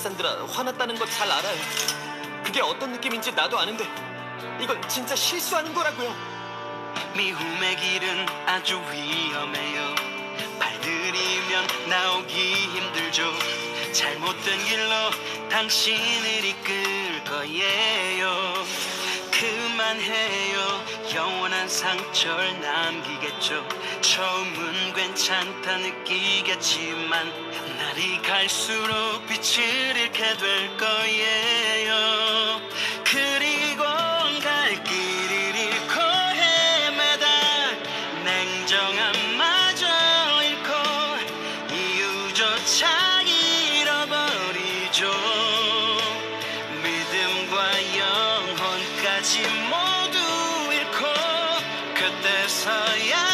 카산드라 화났다는 거 잘 알아요. 그게 어떤 느낌인지 나도 아는데 이건 진짜 실수하는 거라고요. 미움의 길은 아주 위험해요. 발들이면 나오기 힘들죠. 잘못된 길로 당신을 이끌 거예요. 그만해요. 영원한 상처를 남기겠죠 처음은 괜찮다 느끼겠지만 날이 갈수록 빛을 잃게 될 거예요. 그리고 갈 길을 잃고 헤매다 냉정함 마저 잃고 이유조차 잃어버리죠. 믿음과 영혼까지 모두 잃고 그때서야